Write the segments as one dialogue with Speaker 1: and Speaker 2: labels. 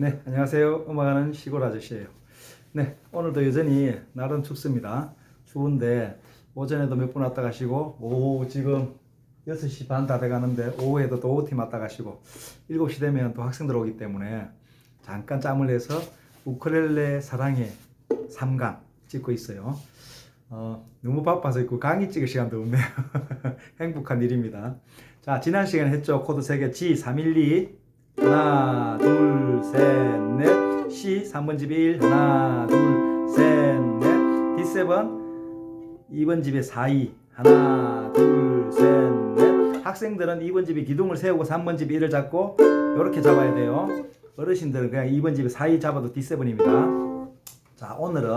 Speaker 1: 네, 안녕하세요. 음악하는 시골 아저씨예요. 네, 오늘도 여전히 날은 춥습니다. 추운데 오전에도 몇 분 왔다 가시고 오후 지금 6시 반 다 돼가는데 오후에도 또 OT 왔다 가시고 7시 되면 또 학생들 오기 때문에 잠깐 짬을 내서 우크렐레 사랑의 3강 찍고 있어요. 어, 너무 바빠서 있고 강의 찍을 시간도 없네요. 행복한 일입니다. 자, 지난 시간에 했죠. 코드 3개 G 312 하나 둘 셋 넷. C 3번 집에 1 하나 둘 셋 넷. D7 2번 집에 42 하나 둘 셋 넷. 학생들은 2번 집에 기둥을 세우고 3번 집에 1을 잡고 이렇게 잡아야 돼요. 어르신들은 그냥 2번 집에 42 잡아도 D7입니다. 자 오늘은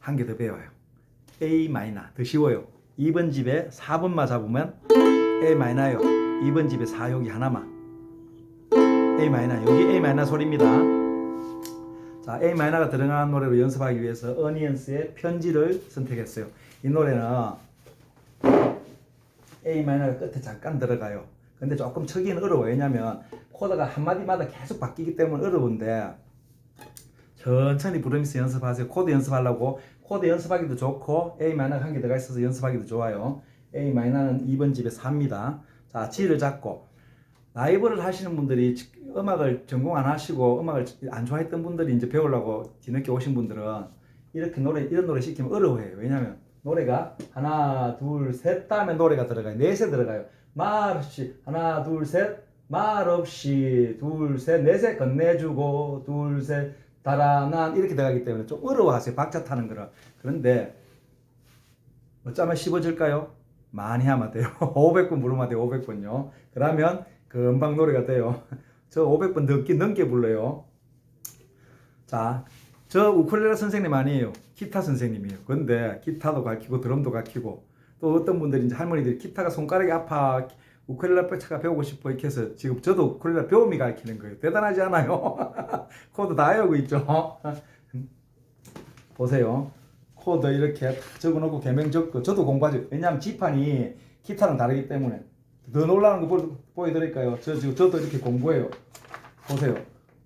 Speaker 1: 한 개 더 배워요. A 마이너. 더 쉬워요. 2번 집에 4번만 잡으면 A 마이너요. 2번 집에 4 여기 하나만 A 마이너 여기 A 마이너 소리입니다. 자 A 마이너가 들어간 노래로 연습하기 위해서 어니언스의 편지를 선택했어요. 이 노래는 A 마이너가 끝에 잠깐 들어가요. 근데 조금 척기는 어려워요. 왜냐면 코드가 한 마디마다 계속 바뀌기 때문에 어려운데 천천히 부르면서 연습하세요. 코드 연습하려고 코드 연습하기도 좋고 A 마이너가 한개 들어가 있어서 연습하기도 좋아요. A 마이너는 2번 집에 4입니다. 자 G를 잡고 라이브를 하시는 분들이 음악을 전공 안 하시고 음악을 안 좋아했던 분들이 이제 배우려고 뒤늦게 오신 분들은 이렇게 노래 이런 노래 시키면 어려워해요. 왜냐면 노래가 하나 둘 셋 다음에 노래가 들어가요. 넷에 들어가요. 말 없이 하나 둘 셋 말 없이 둘 셋 넷에 건네주고 둘 셋 달아난 이렇게 들어가기 때문에 좀 어려워하세요. 박자 타는 거를. 그런데 어쩌면 쉬워질까요? 많이 하면 돼요. 500번 부르면 돼요. 500번요. 그러면 금방 노래가 돼요. 저 500번 넘게 넘게 불러요. 자, 저 우쿨렐레 선생님 아니에요. 기타 선생님이에요. 근데 기타도 가르치고 드럼도 가르치고 또 어떤 분들이 이제 할머니들이 기타가 손가락이 아파 우쿨렐레 뼈차가 배우고 싶어 이렇게 해서 지금 저도 우쿨렐레 배움이 가르치는 거예요. 대단하지 않아요? 코드 다 외우고 있죠. 보세요. 코드 이렇게 다 적어놓고 개명 적고 저도 공부하죠. 왜냐하면 지판이 기타랑 다르기 때문에 더 놀라는 거 보- 보여드릴까요? 저 지금 저도 이렇게 공부해요. 보세요.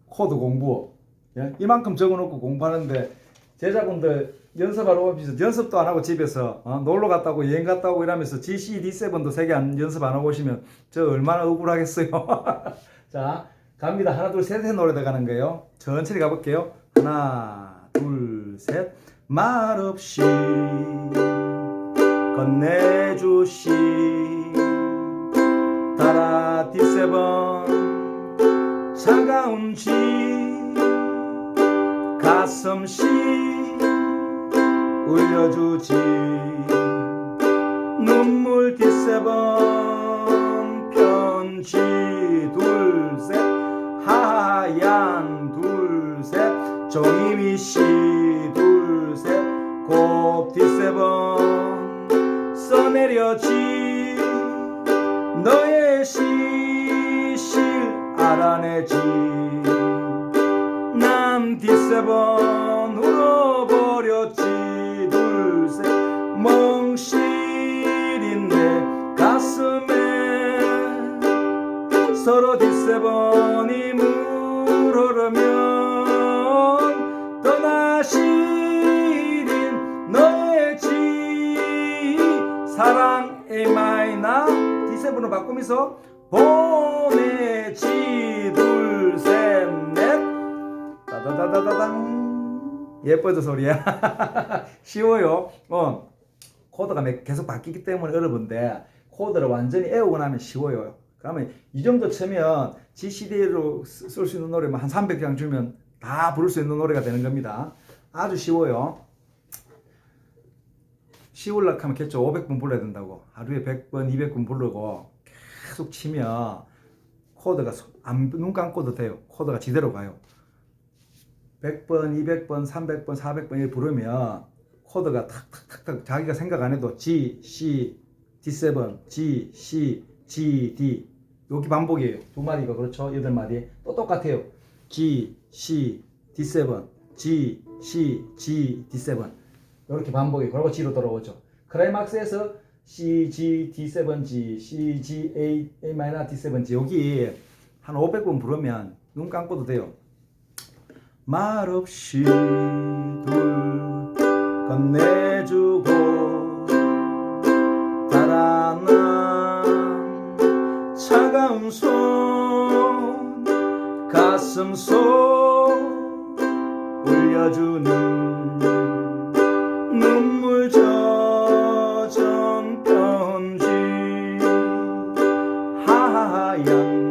Speaker 1: 코드 공부. 예? 이만큼 적어놓고 공부하는데 제자분들 연습하러 오면서 연습도 안 하고 집에서 어? 놀러 갔다 오고 여행 갔다 오고 이러면서 GC D7도 세 개 안 연습 안 하고 오시면 저 얼마나 억울하겠어요. 자 갑니다. 하나 둘 셋의 노래 들어가는 거예요. 천천히 가볼게요. 하나 둘 셋. 말없이 건네주시 달아 D7 차가운 지 가슴시 울려주지. 눈물 D7 편지 둘셋 하얀 둘셋 종이미시 둘셋 곱 D7 써내려지 알아내지 남 D7 울어버렸지. 둘셋 멍실인 내 가슴에 서로 D7이 물 흐르면 떠나시린 너의 지 사랑 마이너 D7으로 바꾸면서 보내 따다다다다당. 예뻐져 소리야. 쉬워요. 어 코드가 매- 계속 바뀌기 때문에 어려운데 코드를 완전히 애우고 나면 쉬워요. 그러면 이 정도 치면 GCD로 쓸 수 있는 노래만 한 300장 주면 다 부를 수 있는 노래가 되는 겁니다. 아주 쉬워요. 쉬울락 하면 겠죠 500번 불러야 된다고. 하루에 100번 200번 부르고 계속 치면 코드가 눈 감고도 돼요. 코드가 지대로 가요 100번 200번 300번 400번 이렇게 부르면 코드가 탁탁탁탁 자기가 생각 안 해도 G, C, D7, G, C, G, D. 여기 반복이에요. 두 마디가 그렇죠? 여덟 마디 또 똑같아요. G, C, D7, G, C, G, D7 이렇게 반복이 그리고 G로 돌아오죠. 클라이막스에서 C, G, D7G, C, G, A, A 마이너 D7G 여기 한 500번 부르면 눈 감고도 돼요. 말없이 둘 건네주고 달아난 차가운 손 가슴 속 울려주는 눈물 젖은 편지 하얀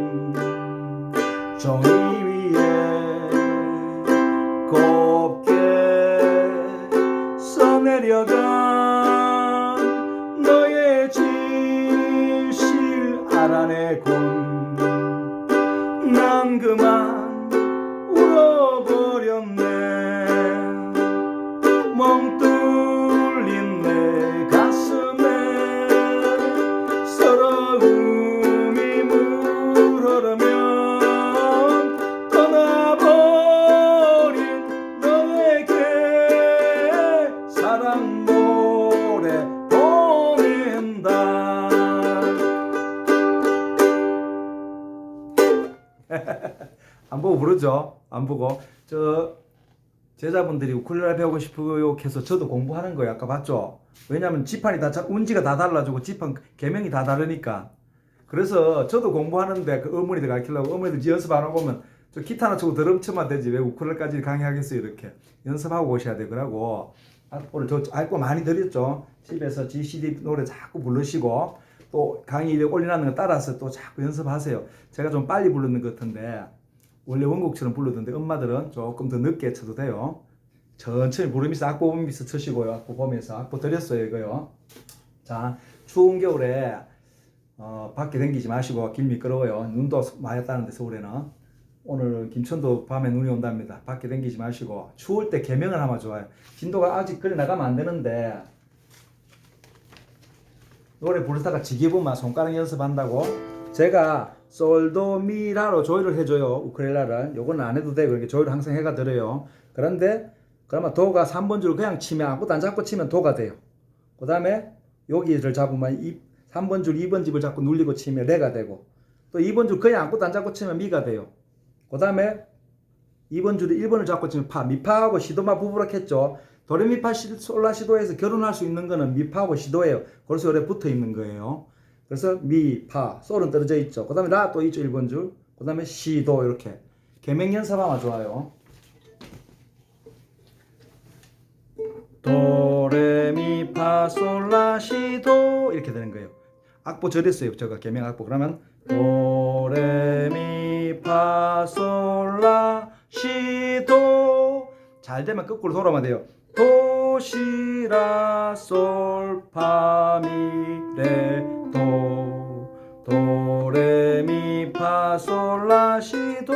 Speaker 1: 안 보고 부르죠. 안 보고. 저 제자분들이 우쿨렐레 배우고 싶어요 해서 저도 공부하는 거예요. 아까 봤죠? 왜냐면 지판이 다, 자- 운지가 다 달라지고 지판 개명이 다 다르니까. 그래서 저도 공부하는데 그 어머니들 가르치려고 어머니들 연습 안 하고 오면 저 기타나 치고 드럼 치면 되지. 왜 우쿨렐레까지 강의하겠어요? 이렇게. 이렇게 오셔야 돼 그러고. 아, 오늘 저 알고 많이 드렸죠? 집에서 GCD 노래 자꾸 부르시고 또 강의 올려놨는 거 따라서 또 자꾸 연습하세요. 제가 좀 빨리 부르는 것 같은데 원래 원곡처럼 부르던데 엄마들은 조금 더 늦게 쳐도 돼요. 천천히 부르면서 악보 보면서 치시고요. 악보 보면서 악보 드렸어요 이거요. 자 추운 겨울에 어, 밖에 댕기지 마시고 길 미끄러워요. 눈도 많이 왔다는데 서울에는 오늘 김천도 밤에 눈이 온답니다. 밖에 댕기지 마시고 추울 때 개명을 하면 좋아요. 진도가 아직 그래 나가면 안 되는데 노래 부르다가 지게 보면 손가락 연습한다고 제가 솔도미라로 조율을 해줘요 우크렐라를. 요거는 안 해도 돼 그러니까 조율을 항상 해가 들어요. 그런데 그러면 도가 3번 줄 그냥 치면 아무것도 안 잡고 치면 도가 돼요. 그 다음에 여기를 잡으면 이 3번 줄 2번 집을 잡고 눌리고 치면 레가 되고 또 2번 줄 그냥 아무것도 안 잡고 치면 미가 돼요. 그 다음에 2번 줄에 1번을 잡고 치면 파 미파하고 시도마 부부락 했죠. 도레미파 시- 솔라 시도에서 결혼할 수 있는 거는 미파하고 시도예요. 그래서 여기 붙어 있는 거예요 그래서 미, 파, 솔은 떨어져 있죠. 그 다음에 라 또 있죠. 1번 줄. 그 다음에 시, 도 이렇게. 개명 연습하면 좋아요. 도, 레, 미, 파, 솔, 라, 시, 도 이렇게 되는 거예요. 악보 저랬어요. 제가 개명 악보. 그러면 도, 레, 미, 파, 솔, 라, 시, 도. 잘 되면 거꾸로 돌아오면 돼요. 도, 시, 라, 솔, 파, 미, 레, 도. 도, 레, 미, 파, 솔, 라, 시, 도.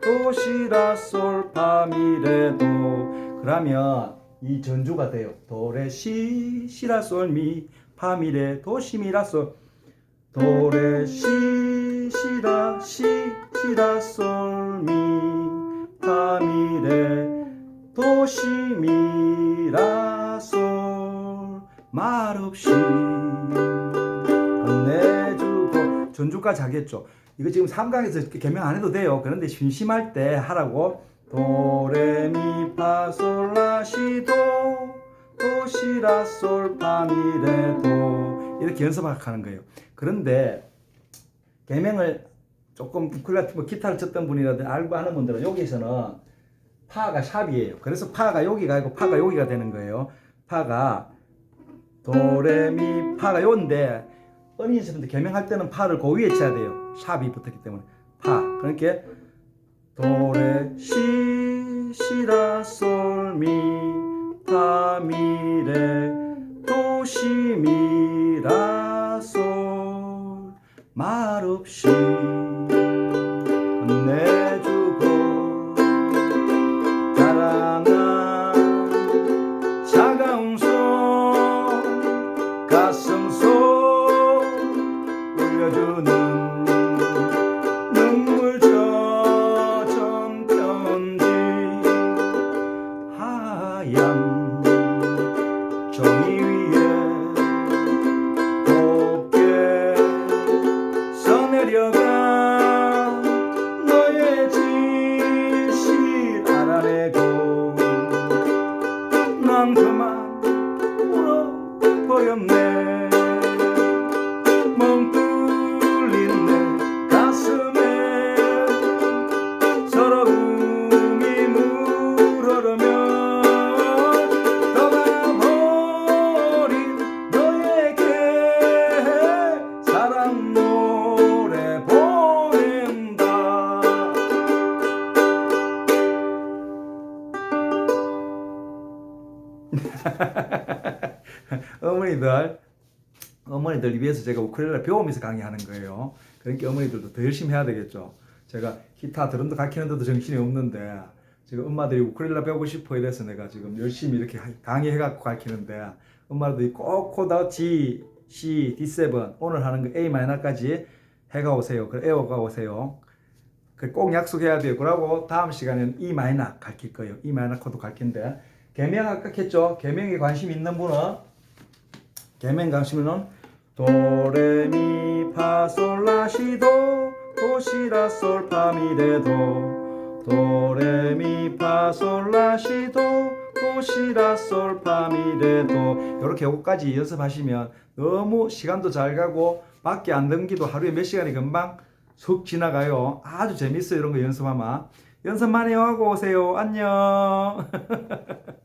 Speaker 1: 도, 시, 라, 솔, 파, 미, 레, 도. 그러면 이 전주가 돼요. 도, 레, 시, 시, 라, 솔, 미, 파, 미, 레, 도, 시, 미, 라, 솔. 도, 레, 시, 시, 라, 시, 시, 라, 솔, 미, 파, 미, 레, 도, 시, 미, 라, 솔. 말없이 전주까지 하겠죠. 이거 지금 삼강에서 개명 안 해도 돼요. 그런데 심심할 때 하라고 도레미파솔라시도 도시라솔파미레도 이렇게 연습하는 거예요. 그런데 개명을 조금 우쿨렐레 뭐 기타를 쳤던 분이라든 알고 아는 분들은 여기서는 파가 샵이에요. 그래서 파가 여기가 아니고 파가 여기가 되는 거예요. 파가 도레미 파가 요인데 어린 연습인데 개명할 때는 파를 그 위에 쳐야 돼요. 샵이 붙었기 때문에 파. 그러니까 도레 시 시라 솔미 파미레 도시미라 솔 말없이 Young. 어머니들 어머니들 위해서 제가 우쿨렐레 배우면서 강의하는 거예요. 그러니까 어머니들도 더 열심히 해야 되겠죠. 제가 기타 드럼도 가르치는데도 정신이 없는데 지금 엄마들이 우쿨렐레 배우고 싶어 이래서 내가 지금 열심히 이렇게 강의해갖고 가르치는데 엄마들이 꼭 코다 G, C, D7 오늘 하는 거 A 마이너까지 해가 오세요. 그 애워가 오세요. 그꼭 약속해야 돼요. 그러고 다음 시간에는 E 마이너 가르칠 거예요. E 마이너 코드 가르치는데 개명 아까 했죠. 개명에 관심 있는 분은 개명 관심은 도레미파솔라시도 도시라솔파미레도 도레미파솔라시도 도시라솔파미레도 이렇게 요거까지 연습하시면 너무 시간도 잘 가고 밖에 안 등기도 하루에 몇 시간이 금방 쑥 지나가요. 아주 재밌어요. 이런 거 연습하면. 연습 많이 하고 오세요. 안녕.